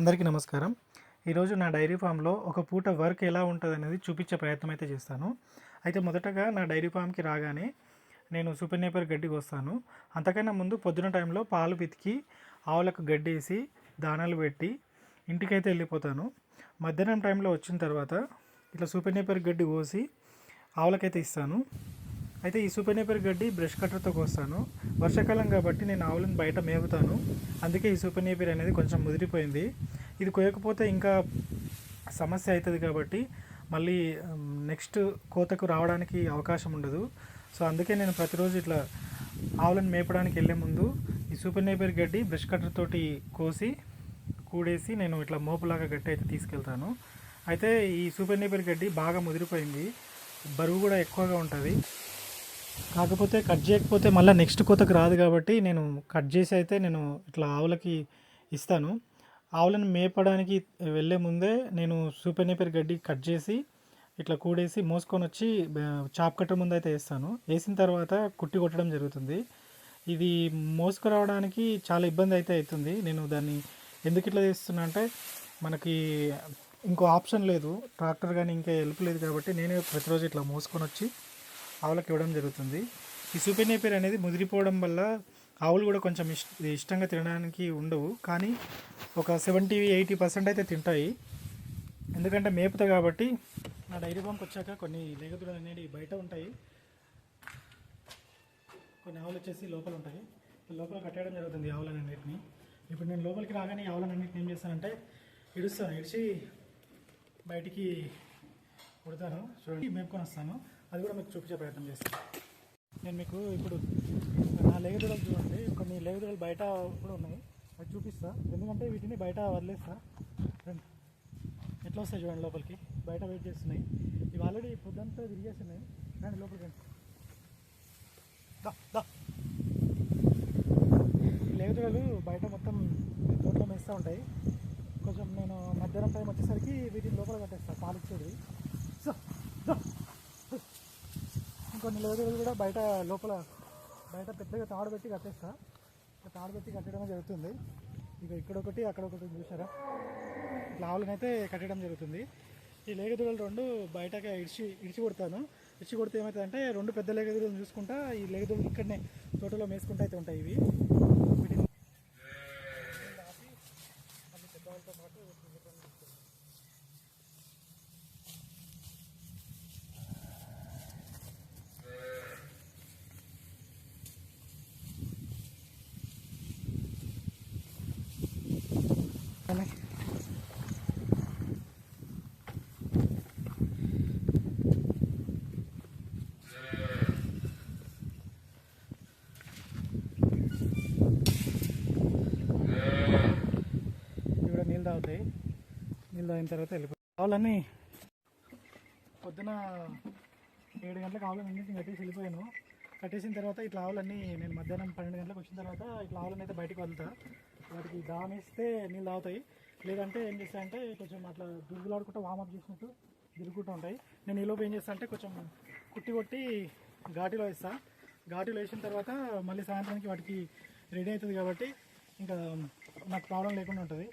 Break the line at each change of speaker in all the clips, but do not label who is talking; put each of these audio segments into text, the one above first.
అందరికీ నమస్కారం. ఈరోజు నా డైరీ ఫామ్లో ఒక పూట వర్క్ ఎలా ఉంటుంది అనేది చూపించే ప్రయత్నం అయితే చేస్తాను. అయితే మొదటగా నా డైరీ ఫామ్కి రాగానే నేను సూపర్ నేపర్ గడ్డికి వస్తాను అంతకన్నా ముందు పొద్దున టైంలో పాలు పితికి ఆవులకు గడ్డి వేసి దానాలు పెట్టి ఇంటికైతే వెళ్ళిపోతాను. మధ్యాహ్నం టైంలో వచ్చిన తర్వాత ఇట్లా సూపర్ నేపర్ గడ్డి కోసి ఆవులకైతే ఇస్తాను. అయితే ఈ సూపర్ గడ్డి బ్రష్ కట్టర్తో కోస్తాను. వర్షాకాలం కాబట్టి నేను ఆవులను బయట మేపుతాను. అందుకే ఈ సూపర్ అనేది కొంచెం ముదిరిపోయింది. ఇది కోయకపోతే ఇంకా సమస్య అవుతుంది కాబట్టి మళ్ళీ నెక్స్ట్ కోతకు రావడానికి అవకాశం ఉండదు. సో అందుకే నేను ప్రతిరోజు ఇట్లా ఆవులను మేపడానికి వెళ్ళే ముందు ఈ సూపర్ గడ్డి బ్రష్ కట్టర్ తోటి కోసి కూడేసి నేను ఇట్లా మోపులాగా గట్టి అయితే తీసుకెళ్తాను. అయితే ఈ సూపర్ గడ్డి బాగా ముదిరిపోయింది. బరువు కూడా ఎక్కువగా ఉంటుంది. కాకపోతే కట్ చేయకపోతే మళ్ళీ నెక్స్ట్ కోతకు రాదు కాబట్టి నేను కట్ చేసి అయితే నేను ఇట్లా ఆవులకి ఇస్తాను. ఆవులను మేపడానికి వెళ్ళే ముందే నేను సూపర్ నేపర్ గడ్డి కట్ చేసి ఇట్లా కూడేసి మోసుకొని వచ్చి చాప్ కట్టర్ ముందు అయితే వేస్తాను. వేసిన తర్వాత కుట్టి కొట్టడం జరుగుతుంది. ఇది మోసుకురావడానికి చాలా ఇబ్బంది అయితే అవుతుంది. నేను దాన్ని ఎందుకు ఇట్లా చేస్తున్నా అంటే మనకి ఇంకో ఆప్షన్ లేదు. ట్రాక్టర్ కానీ ఇంకా హెల్ప్ లేదు కాబట్టి నేనే ప్రతిరోజు ఇట్లా మోసుకొని వచ్చి ఆవులకు ఇవ్వడం జరుగుతుంది. ఈ సూపెనేపేర్ అనేది ముదిరిపోవడం వల్ల ఆవులు కూడా కొంచెం ఇష్ట ఇష్టంగా తినడానికి ఉండవు. కానీ ఒక సెవెంటీ ఎయిటీ పర్సెంట్ అయితే తింటాయి. ఎందుకంటే మేపుతా కాబట్టి నా డైరీ ఫామ్కి వచ్చాక కొన్ని లేగదూడలు అనేవి బయట ఉంటాయి. కొన్ని ఆవులు వచ్చేసి లోపల ఉంటాయి. లోపల కట్టేయడం జరుగుతుంది ఈ ఆవులన్నింటిని ఇప్పుడు నేను లోపలికి రాగానే ఆవులన్నింటిని ఏం చేస్తానంటే ఇడుస్తాను. ఇడిచి బయటికి కుడతాను. చూడండి మేపుకొని వస్తాను అది కూడా మీకు చూపించే ప్రయత్నం చేస్తాను. నేను మీకు ఇప్పుడు నా లేగదూడలు చూడండి. కొన్ని లేగదూడలు బయట కూడా ఉన్నాయి. అవి చూపిస్తా. ఎందుకంటే వీటిని బయట వదిలేస్తా. రండి. ఎట్లా వస్తాయి చూడండి లోపలికి? బయట వెయిట్ చేస్తున్నాయి. ఇవి ఆల్రెడీ పొద్దంతా తిరిగేస్తున్నాయి. రండి లోపలికి రండి. దా దా. లేగదూడలు బయట మొత్తం తోటలో మేస్తూ ఉంటాయి. కొంచెం నేను మధ్యాహ్నం టైం వచ్చేసరికి వీటిని లోపల కట్టేస్తాను పాలు ఇచ్చేది సో, ఇంకొన్ని లేదులు కూడా బయట లోపల బయట పెద్దగా తాడు పెట్టి కట్టేస్తా. తాడు పెట్టి కట్టడమే జరుగుతుంది. ఇక ఇక్కడ ఒకటి అక్కడ ఒకటి చూసారా? ఇట్లా ఆవులనైతే కట్టడం జరుగుతుంది. ఈ లేగదూడలు రెండు బయటకి ఇడిచి ఇడిచి కొడతాను. ఇడిచి కొడితే ఏమవుతుందంటే రెండు పెద్ద లేగదూడలు చూసుకుంటా ఈ లేగదూడలు ఇక్కడనే తోటలో మేసుకుంటూ అయితే ఉంటాయి ఇవి వీటిని ఆపి మళ్ళీ పెద్దవాళ్ళతో పాటు ఉన్నాయి. ఇవి కూడా నీళ్ళు తాగుతాయి. నీళ్ళు తాగిన తర్వాత వెళ్ళిపోతాయి ఆవులన్నీ పొద్దున ఏడు గంటలకు ఆవులన్నింటిని కట్టేసి వెళ్ళిపోయాను. కట్టేసిన తర్వాత ఇట్లా ఆవులన్నీ నేను మధ్యాహ్నం పన్నెండు గంటలకు వచ్చిన తర్వాత ఇట్లా ఆవులన్నీ అయితే బయటకు వదులుతా. వాటికి దానిస్తే నీళ్ళు తాగుతాయి. లేదంటే ఏం చేస్తాయంటే కొంచెం అట్లా దుర్గులాడుకుంటూ వామప్ చేసినట్టు తిరుగుతూ ఉంటాయి. నేను ఈలోపు ఏం చేస్తాను అంటే కొంచెం కుట్టి కొట్టి ఘాటిలో వేస్తా. ఘాటిలో వేసిన తర్వాత మళ్ళీ సాయంత్రానికి వాటికి రెడీ అవుతుంది కాబట్టి ఇంకా నాకు ప్రాబ్లం లేకుండా ఉంటుంది.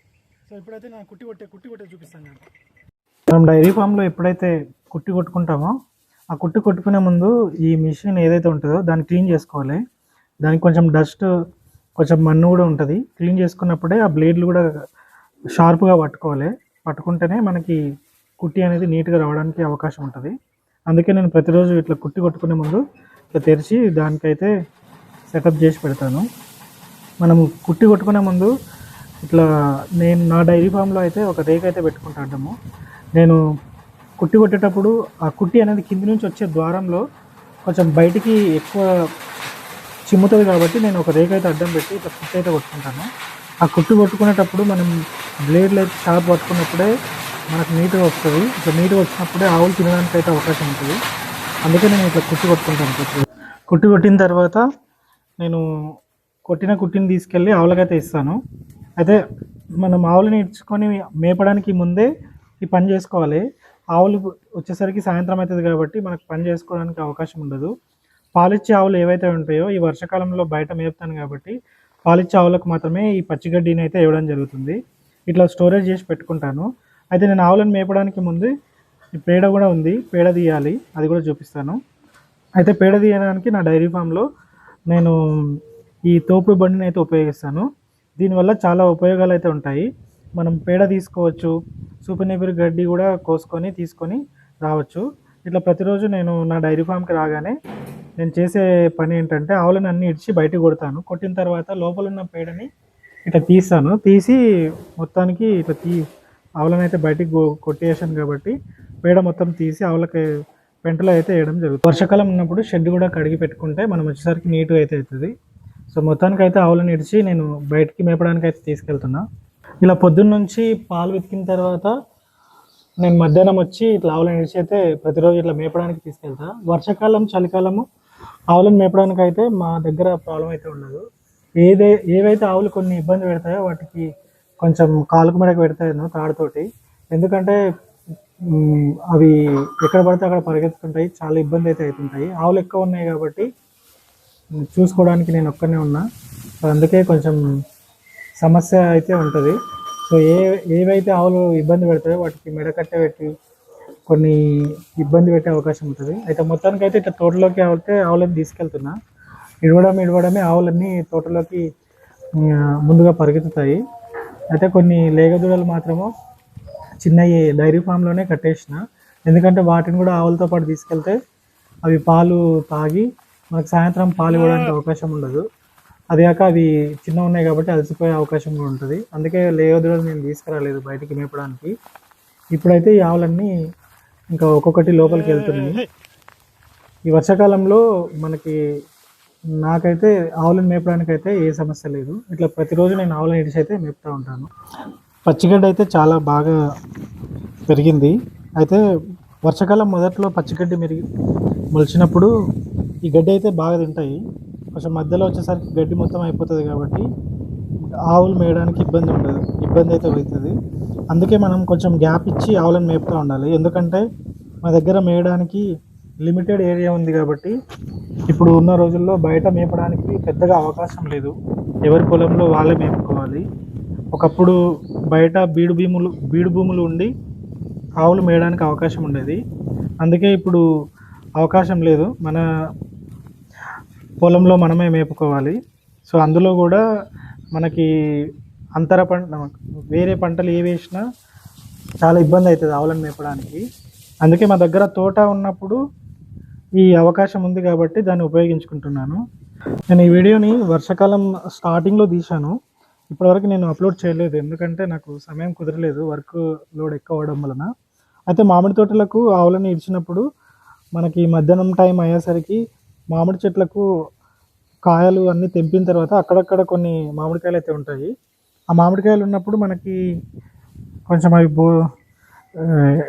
సో ఇప్పుడైతే నేను కుట్టి కొట్టే కుట్టి కొట్టే చూపిస్తాను నేను. మనం డైరీ ఫామ్లో ఎప్పుడైతే కుట్టి కొట్టుకుంటామో ఆ కుట్టి కొట్టుకునే ముందు ఈ మిషన్ ఏదైతే ఉంటుందో దాన్ని క్లీన్ చేసుకోవాలి. దానికి కొంచెం డస్ట్ కొంచెం మన్ను కూడా ఉంటుంది. క్లీన్ చేసుకున్నప్పుడే ఆ బ్లేడ్లు కూడా షార్ప్గా పట్టుకోవాలి. పట్టుకుంటేనే మనకి కుట్టి అనేది నీట్గా రావడానికి అవకాశం ఉంటుంది. అందుకే నేను ప్రతిరోజు ఇట్లా కుట్టి కొట్టుకునే ముందు ఇట్లా తెరిచి దానికైతే సెటప్ చేసి పెడతాను. మనము కుట్టి కొట్టుకునే ముందు ఇట్లా నేను నా డైరీ ఫామ్లో అయితే ఒక రేక్ అయితే పెట్టుకుంటా నేను కుట్టి కొట్టేటప్పుడు ఆ కుట్టి అనేది కింది నుంచి వచ్చే ద్వారంలో కొంచెం బయటికి ఎక్కువ చిమ్ముతుంది కాబట్టి నేను ఒక రేక్ అయితే అడ్డం పెట్టి ఇట్లా కుట్టు అయితే కొట్టుకుంటాను. ఆ కుట్టు కొట్టుకునేటప్పుడు మనం బ్లేడ్లు అయితే షార్ప్ పట్టుకున్నప్పుడే మనకు నీట్గా వస్తుంది. ఇట్లా నీట్గా వచ్చినప్పుడే ఆవులు తినడానికి అయితే అవకాశం ఉంటుంది. అందుకే నేను ఇట్లా కుట్టి కొట్టుకుంటాను కుట్టు కొట్టిన తర్వాత నేను కొట్టిన కుట్టిని తీసుకెళ్ళి ఆవులకైతే ఇస్తాను. అయితే మనం ఆవులని ఇచ్చుకొని మేపడానికి ముందే ఈ పని చేసుకోవాలి. ఆవులు వచ్చేసరికి సాయంత్రం అవుతుంది కాబట్టి మనకు పని చేసుకోవడానికి అవకాశం ఉండదు. పాలిచ్చే ఆవులు ఏవైతే ఉంటాయో ఈ వర్షాకాలంలో బయట మేపుతాను కాబట్టి పాలిచ్చే ఆవులకు మాత్రమే ఈ పచ్చిగడ్డిని అయితే ఇవ్వడం జరుగుతుంది. ఇట్లా స్టోరేజ్ చేసి పెట్టుకుంటాను. అయితే నేను ఆవులను మేపడానికి ముందు పేడ కూడా ఉంది. పేడ తీయాలి. అది కూడా చూపిస్తాను. అయితే పేడ తీయడానికి నా డైరీ ఫామ్లో నేను ఈ తోపుడు బండిని అయితే ఉపయోగిస్తాను. దీనివల్ల చాలా ఉపయోగాలు అయితే ఉంటాయి. మనం పేడ తీసుకోవచ్చు. సూపర్ నేపియర్ గడ్డి కూడా కోసుకొని తీసుకొని రావచ్చు. ఇట్లా ప్రతిరోజు నేను నా డైరీ ఫామ్కి రాగానే నేను చేసే పని ఏంటంటే ఆవులను అన్ని ఇడిచి బయటకు కొడతాను. కొట్టిన తర్వాత లోపల ఉన్న పేడని ఇట్లా తీస్తాను. తీసి మొత్తానికి ఇట్లా తీ ఆవులను అయితే బయటికి కొట్టేసాను కాబట్టి పేడ మొత్తం తీసి ఆవులకి పెంటలో అయితే వేయడం జరుగుతుంది. వర్షాకాలం ఉన్నప్పుడు షెడ్ కూడా కడిగి పెట్టుకుంటే మనం వచ్చేసరికి నీట్గా అయితే అవుతుంది. సో మొత్తానికి అయితే ఆవులను ఇడిచి నేను బయటికి మేపడానికి అయితే తీసుకెళ్తున్నా. ఇలా పొద్దున్న నుంచి పాలు వెతికిన తర్వాత నేను మధ్యాహ్నం వచ్చి ఇట్లా ఆవులను ఇడిచి అయితే ప్రతిరోజు ఇట్లా మేపడానికి తీసుకెళ్తా. వర్షాకాలం చలికాలము ఆవులను మేపడానికి అయితే మా దగ్గర ప్రాబ్లం అయితే ఉండదు. ఏదే ఏవైతే ఆవులు కొన్ని ఇబ్బంది పెడతాయో వాటికి కొంచెం కాలుకు మెడకు పెడతాను తాడుతోటి. ఎందుకంటే అవి ఎక్కడ పడితే అక్కడ పరిగెత్తుతుంటాయి చాలా ఇబ్బంది అయితే అవుతుంటాయి. ఆవులు ఎక్కువ ఉన్నాయి కాబట్టి చూసుకోవడానికి నేను ఒక్కనే ఉన్నా. అందుకే కొంచెం సమస్య అయితే ఉంటుంది. సో ఏ ఏవైతే ఆవులు ఇబ్బంది పెడతాయో వాటికి మెడకట్టె పెట్టి కొన్ని ఇబ్బంది పెట్టే అవకాశం ఉంటుంది. అయితే మొత్తానికి అయితే ఇట్లా తోటలోకి వెళ్తే ఆవులను తీసుకెళ్తున్నా. ఇడవడం ఇడవడమే ఆవులన్నీ తోటలోకి ముందుగా పరిగెత్తుతాయి. అయితే కొన్ని లేగదూడలు మాత్రము చిన్నవి డైరీ ఫామ్లోనే కట్టేసిన. ఎందుకంటే వాటిని కూడా ఆవులతో పాటు తీసుకెళ్తే అవి పాలు తాగి మనకు సాయంత్రం పాలు ఇవ్వడానికి అవకాశం ఉండదు. అది కాక అవి చిన్న ఉన్నాయి కాబట్టి అలసిపోయే అవకాశం కూడా ఉంటుంది. అందుకే లేగదూడలు నేను తీసుకురాలేదు బయటికి మేపడానికి. ఇప్పుడైతే ఈ ఆవులన్నీ ఇంకా ఒక్కొక్కటి లోపలికి వెళ్తున్నాయి. ఈ వర్షాకాలంలో మనకి నాకైతే ఆవులను మేపడానికి అయితే ఏ సమస్య లేదు. ఇట్లా ప్రతిరోజు నేను ఆవులను ఇడిచి అయితే మేపుతూ ఉంటాను. పచ్చిగడ్డ అయితే చాలా బాగా పెరిగింది. అయితే వర్షాకాలం మొదట్లో పచ్చిగడ్డి మెరిగి మొలిచినప్పుడు ఈ గడ్డి అయితే బాగా తింటాయి. కొంచెం మధ్యలో వచ్చేసరికి గడ్డి మొత్తం అయిపోతుంది కాబట్టి ఆవులు మేయడానికి ఇబ్బంది ఉండదు. ఇబ్బంది అయితే అవుతుంది. అందుకే మనం కొంచెం గ్యాప్ ఇచ్చి ఆవులను మేపుతూ ఉండాలి. ఎందుకంటే మా దగ్గర మేయడానికి లిమిటెడ్ ఏరియా ఉంది కాబట్టి ఇప్పుడు ఉన్న రోజుల్లో బయట మేపడానికి పెద్దగా అవకాశం లేదు. ఎవరి పొలంలో వాళ్ళే మేపుకోవాలి. ఒకప్పుడు బయట బీడు భూములు బీడు భూములు ఉండి ఆవులు మేయడానికి అవకాశం ఉండేది. అందుకే ఇప్పుడు అవకాశం లేదు. మన పొలంలో మనమే మేపుకోవాలి. సో అందులో కూడా మనకి అంతర పంట వేరే పంటలు ఏ వేసినా చాలా ఇబ్బంది అవుతుంది ఆవులను మేపడానికి. అందుకే మా దగ్గర తోట ఉన్నప్పుడు ఈ అవకాశం ఉంది కాబట్టి దాన్ని ఉపయోగించుకుంటున్నాను. నేను ఈ వీడియోని వర్షాకాలం స్టార్టింగ్లో తీశాను. ఇప్పటివరకు నేను అప్లోడ్ చేయలేదు. ఎందుకంటే నాకు సమయం కుదరలేదు వర్క్ లోడ్ ఎక్కువ అవడం వలన. అయితే మామిడి తోటలకు ఆవులను ఇచ్చినప్పుడు మనకి మధ్యాహ్నం టైం అయ్యేసరికి మామిడి చెట్లకు కాయలు అన్నీ తెంపిన తర్వాత అక్కడక్కడ కొన్ని మామిడికాయలు అయితే ఉంటాయి. ఆ మామిడికాయలు ఉన్నప్పుడు మనకి కొంచెం అవి బో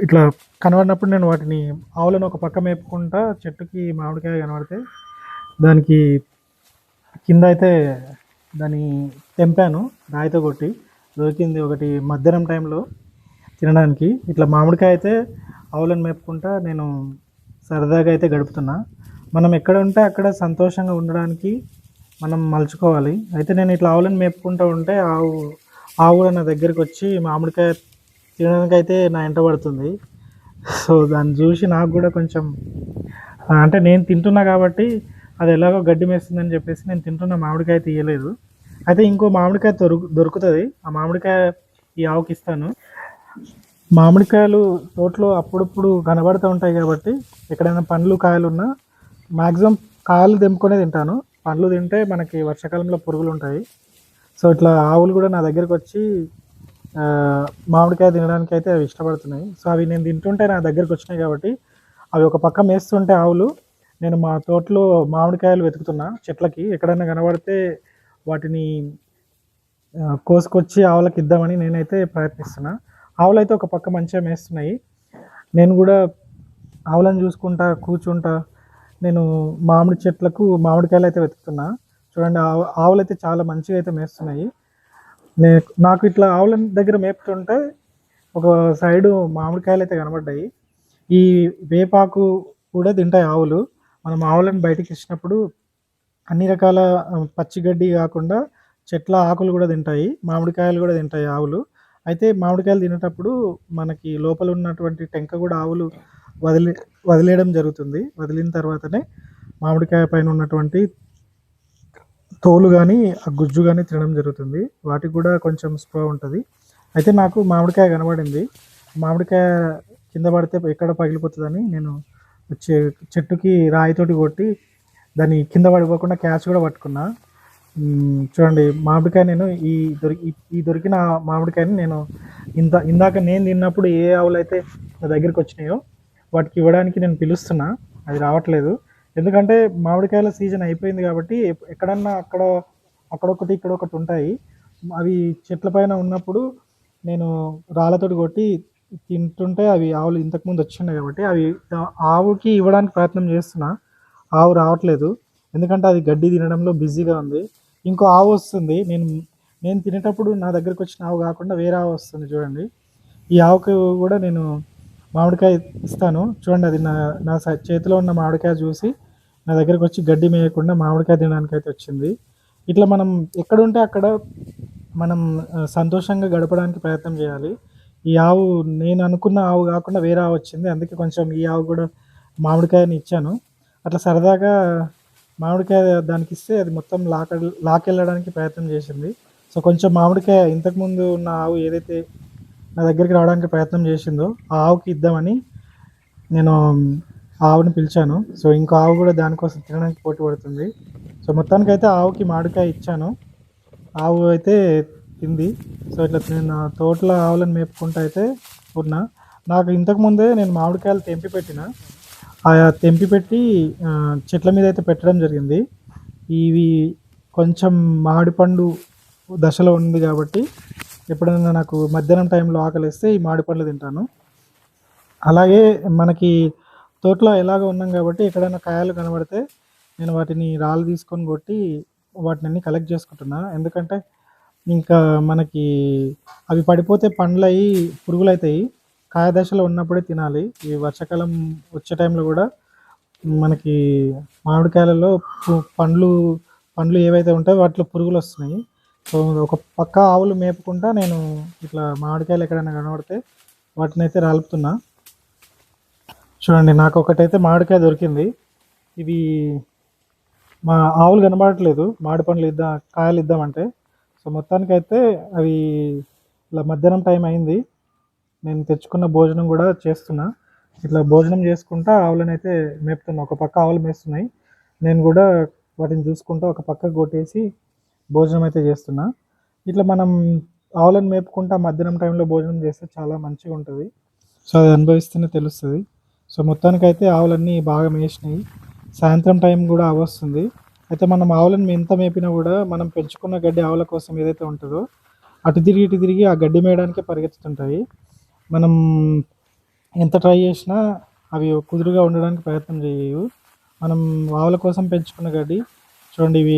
ఇట్లా కనబడినప్పుడు నేను వాటిని ఆవులను ఒక పక్క మేపుకుంటా చెట్టుకి మామిడికాయ కనబడితే దానికి కింద అయితే దాన్ని తెంపాను రాయితో కొట్టి. దొరికింది ఒకటి మధ్యాహ్నం టైంలో తినడానికి. ఇట్లా మామిడికాయ అయితే ఆవులను మేపుకుంటా నేను సరదాగా అయితే గడుపుతున్నా. మనం ఎక్కడ ఉంటే అక్కడ సంతోషంగా ఉండడానికి మనం మలుచుకోవాలి. అయితే నేను ఇట్లా ఆవులను మేపుకుంటూ ఉంటే ఆవు ఆవు కూడా నా దగ్గరికి వచ్చి మామిడికాయ తినడానికి అయితే నా ఎంట పడుతుంది. సో దాన్ని చూసి నాకు కూడా కొంచెం అంటే నేను తింటున్నా కాబట్టి అది ఎలాగో గడ్డి మేస్తుందని చెప్పేసి నేను తింటున్న మామిడికాయ తీయలేదు. అయితే ఇంకో మామిడికాయ దొరుకు దొరుకుతుంది. ఆ మామిడికాయ ఈ ఆవుకి ఇస్తాను. మామిడికాయలు తోటలో అప్పుడప్పుడు కనబడుతూ ఉంటాయి కాబట్టి ఎక్కడైనా పండ్లు కాయలు ఉన్నా మ్యాక్సిమం కాయలు తెంపుకొనే తింటాను. పండ్లు తింటే మనకి వర్షాకాలంలో పురుగులు ఉంటాయి. సో ఇట్లా ఆవులు కూడా నా దగ్గరికి వచ్చి మామిడికాయ తినడానికి అయితే అవి ఇష్టపడుతున్నాయి. సో అవి నేను తింటుంటే నా దగ్గరికి వచ్చినాయి కాబట్టి అవి ఒక పక్క మేస్తుంటే ఆవులు. నేను మా తోటలో మామిడికాయలు వెతుకుతున్నా చెట్లకి. ఎక్కడైనా కనబడితే వాటిని కోసుకొచ్చి ఆవులకి ఇద్దామని నేనైతే ప్రయత్నిస్తున్నా. ఆవులు అయితే ఒక పక్క మంచిగా మేస్తున్నాయి. నేను కూడా ఆవులను చూసుకుంటా కూర్చుంటా నేను మామిడి చెట్లకు మామిడికాయలు అయితే వెతుకుతున్నా. చూడండి ఆవు ఆవులు అయితే చాలా మంచిగా అయితే మేస్తున్నాయి. నే నాకు ఇట్లా ఆవుల దగ్గర మేపుతుంటే ఒక సైడు మామిడికాయలు అయితే కనబడ్డాయి. ఈ వేపాకు కూడా తింటాయి ఆవులు. మనం ఆవులను బయటికి ఇచ్చినప్పుడు అన్ని రకాల పచ్చిగడ్డి పచ్చి గడ్డి కాకుండా చెట్ల ఆకులు కూడా తింటాయి. మామిడికాయలు కూడా తింటాయి ఆవులు. అయితే మామిడికాయలు తినేటప్పుడు మనకి లోపల ఉన్నటువంటి టెంక కూడా ఆవులు వదిలే వదిలేయడం జరుగుతుంది. వదిలిన తర్వాతనే మామిడికాయ పైన ఉన్నటువంటి తోలు కానీ ఆ గుజ్జు కానీ తినడం జరుగుతుంది. వాటికి కూడా కొంచెం స్ప్రో ఉంటుంది. అయితే నాకు మామిడికాయ కనబడింది. మామిడికాయ కింద పడితే ఎక్కడ పగిలిపోతుందని నేను చె- చెట్టుకి రాయితోటి కొట్టి దాన్ని కింద పడిపోకుండా క్యాచ్ కూడా పట్టుకున్నా. చూడండి మామిడికాయ నేను ఈ దొరికి ఈ- ఈ దొరికిన మామిడికాయని నేను ఇంత ఇందాక నేను తిన్నప్పుడు ఏ ఆవులు అయితే నా దగ్గరికి వచ్చినాయో వాటికి ఇవ్వడానికి నేను పిలుస్తున్నా. అది రావట్లేదు. ఎందుకంటే మామిడికాయల సీజన్ అయిపోయింది కాబట్టి ఎక్కడన్నా అక్కడ అక్కడొకటి ఇక్కడ ఒకటి ఉంటాయి. అవి చెట్ల పైన ఉన్నప్పుడు నేను రాళ్ళతోటి కొట్టి తింటుంటే అవి ఆవులు ఇంతకుముందు వచ్చినాయి కాబట్టి అవి ఆవుకి ఇవ్వడానికి ప్రయత్నం చేస్తున్నా. ఆవు రావట్లేదు. ఎందుకంటే అది గడ్డి తినడంలో బిజీగా ఉంది. ఇంకో ఆవు వస్తుంది. నేను నేను తినేటప్పుడు నా దగ్గరకు వచ్చిన ఆవు కాకుండా వేరే ఆవు వస్తుంది చూడండి. ఈ ఆవుకు కూడా నేను మామిడికాయ ఇస్తాను. చూడండి అది నా నా చేతిలో ఉన్న మామిడికాయ చూసి నా దగ్గరకు వచ్చి గడ్డి మేయకుండా మామిడికాయ తినడానికి అయితే వచ్చింది. ఇట్లా మనం ఎక్కడుంటే అక్కడ మనం సంతోషంగా గడపడానికి ప్రయత్నం చేయాలి. ఈ ఆవు నేను అనుకున్న ఆవు కాకుండా వేరే ఆవు వచ్చింది. అందుకే కొంచెం ఈ ఆవు కూడా మామిడికాయని ఇచ్చాను. అట్లా సరదాగా మామిడికాయ దానికి ఇస్తే అది మొత్తం లాక లాకెళ్ళడానికి ప్రయత్నం చేసింది. సో కొంచెం మామిడికాయ ఇంతకుముందు ఉన్న ఆవు ఏదైతే నా దగ్గరికి రావడానికి ప్రయత్నం చేసిందో ఆ ఆవుకి ఇద్దామని నేను ఆవుని పిలిచాను. సో ఇంకో ఆవు కూడా దానికోసం తినడానికి పోటీ పడుతుంది. సో మొత్తానికి అయితే ఆవుకి మామిడికాయ ఇచ్చాను. ఆవు అయితే తింది. సో ఇట్లా నేను నా తోటలో ఆవులను మేపుకుంటూ అయితే ఉన్నా. నాకు ఇంతకుముందే నేను మామిడికాయలు తెంపి పెట్టిన. ఆ తెంపి పెట్టి చెట్ల మీద అయితే పెట్టడం జరిగింది. ఇవి కొంచెం మామిడి పండు దశలో ఉంది కాబట్టి ఎప్పుడైనా నాకు మధ్యాహ్నం టైంలో ఆకలిస్తే ఈ మామిడి పండ్లు తింటాను. అలాగే మనకి తోటలో ఎలాగ ఉన్నాం కాబట్టి ఎక్కడైనా కాయలు కనబడితే నేను వాటిని రాళ్ళు తీసుకొని కొట్టి వాటిని అన్ని కలెక్ట్ చేసుకుంటున్నా. ఎందుకంటే ఇంకా మనకి అవి పడిపోతే పండ్లు అయ్యి పురుగులు అవుతాయి కాయ దశలో ఉన్నప్పుడే తినాలి. ఈ వర్షాకాలం వచ్చే టైంలో కూడా మనకి మామిడికాయలలో పండ్లు పండ్లు ఏవైతే ఉంటాయో వాటిలో పురుగులు వస్తున్నాయి సో ఒక పక్క ఆవులు మేపుకుంటా నేను ఇట్లా మామిడికాయలు ఎక్కడైనా కనబడితే వాటిని అయితే రాలుపుతున్నా. చూడండి నాకు ఒకటైతే మామిడికాయ దొరికింది. ఇవి మా ఆవులు కనబడట్లేదు. మామిడి పండ్లు ఇద్దాం కాయలు ఇద్దామంటే. సో మొత్తానికైతే అవి ఇలా మధ్యాహ్నం టైం అయింది. నేను తెచ్చుకున్న భోజనం కూడా చేస్తున్నా. ఇట్లా భోజనం చేసుకుంటా ఆవులను అయితే మేపుతున్నా. ఒక పక్క ఆవులు మేస్తున్నాయి. నేను కూడా వాటిని చూసుకుంటా ఒక పక్క కొట్టేసి భోజనం అయితే చేస్తున్నా. ఇట్లా మనం ఆవులను మేపుకుంటా మధ్యాహ్నం టైంలో భోజనం చేస్తే చాలా మంచిగా ఉంటుంది. సో అది అనుభవిస్తేనే తెలుస్తుంది. సో మొత్తానికైతే ఆవులన్నీ బాగా మేసినాయి. సాయంత్రం టైం కూడా అవస్తుంది అయితే మనం ఆవులను ఎంత మేపినా కూడా మనం పెంచుకున్న గడ్డి ఆవుల కోసం ఏదైతే ఉంటుందో అటు తిరిగి ఇటు తిరిగి ఆ గడ్డి మేయడానికే పరిగెత్తుతుంటాయి. మనం ఎంత ట్రై చేసినా అవి కుదురుగా ఉండడానికి ప్రయత్నం చేయవు. మనం ఆవుల కోసం పెంచుకున్న గడ్డి చూడండి ఇవి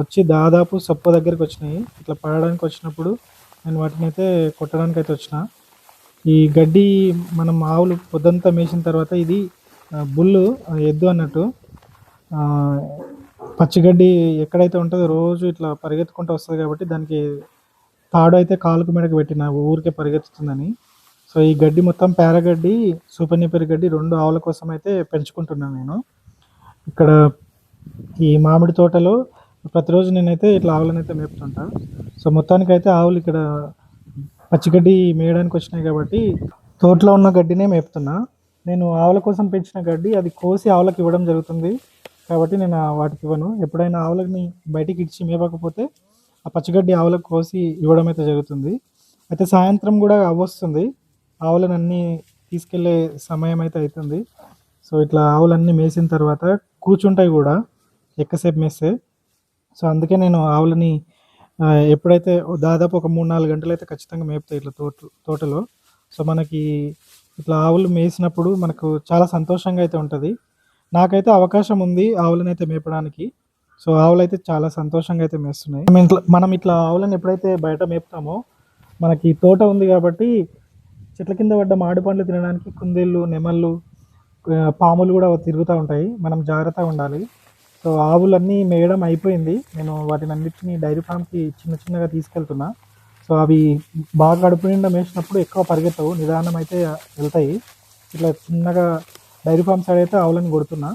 వచ్చి దాదాపు సొప్ప దగ్గరికి వచ్చినాయి. ఇట్లా పడడానికి వచ్చినప్పుడు నేను వాటిని అయితే కొట్టడానికి అయితే వచ్చిన. ఈ గడ్డి మనం ఆవులు పొద్దంతా మేసిన తర్వాత ఇది బుల్లు ఎద్దు అన్నట్టు పచ్చిగడ్డి ఎక్కడైతే ఉంటుందో రోజు ఇట్లా పరిగెత్తుకుంటూ వస్తుంది కాబట్టి దానికి తాడు అయితే కాలుకు మెడకు పెట్టిన ఊరికే పరిగెత్తుతుందని. సో ఈ గడ్డి మొత్తం పేరగడ్డి సూపర్ నిపేరు గడ్డి రెండు ఆవుల కోసం అయితే పెంచుకుంటున్నాను నేను. ఇక్కడ ఈ మామిడి తోటలో ప్రతిరోజు నేనైతే ఇట్లా ఆవులను అయితే మేపుతుంటా. సో మొత్తానికైతే ఆవులు ఇక్కడ పచ్చిగడ్డి మేయడానికి వచ్చినాయి కాబట్టి తోటలో ఉన్న గడ్డినే మేపుతున్నా. నేను ఆవుల కోసం పెంచిన గడ్డి అది కోసి ఆవులకు ఇవ్వడం జరుగుతుంది. కాబట్టి నేను వాటికి ఇవ్వను. ఎప్పుడైనా ఆవులని బయటికి ఇచ్చి మేపకపోతే ఆ పచ్చిగడ్డి ఆవులకు కోసి ఇవ్వడం అయితే జరుగుతుంది. అయితే సాయంత్రం కూడా అవ్వొస్తుంది. ఆవులను అన్నీ తీసుకెళ్ళే సమయం అయితే అవుతుంది సో ఇట్లా ఆవులన్నీ మేసిన తర్వాత కూర్చుంటాయి కూడా. ఎక్కువసేపు మేస్తే సో అందుకే నేను ఆవులని ఎప్పుడైతే దాదాపు ఒక మూడు నాలుగు గంటలు అయితే ఖచ్చితంగా మేపుతాయి ఇట్లా తోట తోటలో. సో మనకి ఇట్లా ఆవులు మేసినప్పుడు మనకు చాలా సంతోషంగా అయితే ఉంటుంది. నాకైతే అవకాశం ఉంది ఆవులను అయితే మేపడానికి. సో ఆవులు అయితే చాలా సంతోషంగా అయితే మేస్తున్నాయి. మనం ఇట్లా మనం ఇట్లా ఆవులను ఎప్పుడైతే బయట మేపుతామో మనకి తోట ఉంది కాబట్టి చెట్ల కింద పడ్డ మామిడి పండ్లు తినడానికి కుందేళ్ళు నెమళ్ళు పాములు కూడా తిరుగుతూ ఉంటాయి. మనం జాగ్రత్తగా ఉండాలి. సో ఆవులన్నీ మేయడం అయిపోయింది. నేను వాటిని అన్నిటిని డైరీ ఫామ్కి చిన్న చిన్నగా తీసుకెళ్తున్నా. సో అవి బాగా కడుపు నిండా మేసినప్పుడు ఎక్కువ పరిగెత్తవు. నిదానం అయితే వెళ్తాయి. ఇట్లా చిన్నగా డైరీ ఫామ్ సైడ్ అయితే ఆవులను కొడుతున్నా.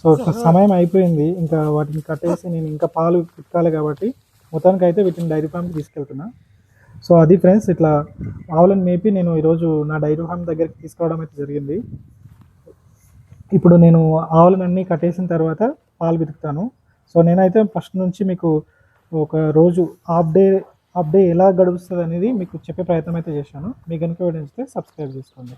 సో సమయం అయిపోయింది. ఇంకా వాటిని కట్టేసి నేను ఇంకా పాలు పితకాలి కాబట్టి మొత్తానికి అయితే వీటిని డైరీ ఫామ్కి తీసుకెళ్తున్నా. సో అది ఫ్రెండ్స్ ఇట్లా ఆవులను మేపి నేను ఈరోజు నా డైరీ ఫామ్ దగ్గరికి తీసుకురావడం అయితే జరిగింది. ఇప్పుడు నేను ఆవులనన్నీ కట్టేసిన తర్వాత పాలు పితుకుతాను సో నేనైతే ఫస్ట్ నుంచి మీకు ఒక రోజు హాఫ్ డే హాఫ్ డే ఎలా గడుస్తుంది అనేది మీకు చెప్పే ప్రయత్నం అయితే చేశాను మీకు కనుక నచ్చితే సబ్స్క్రైబ్ చేసుకోండి.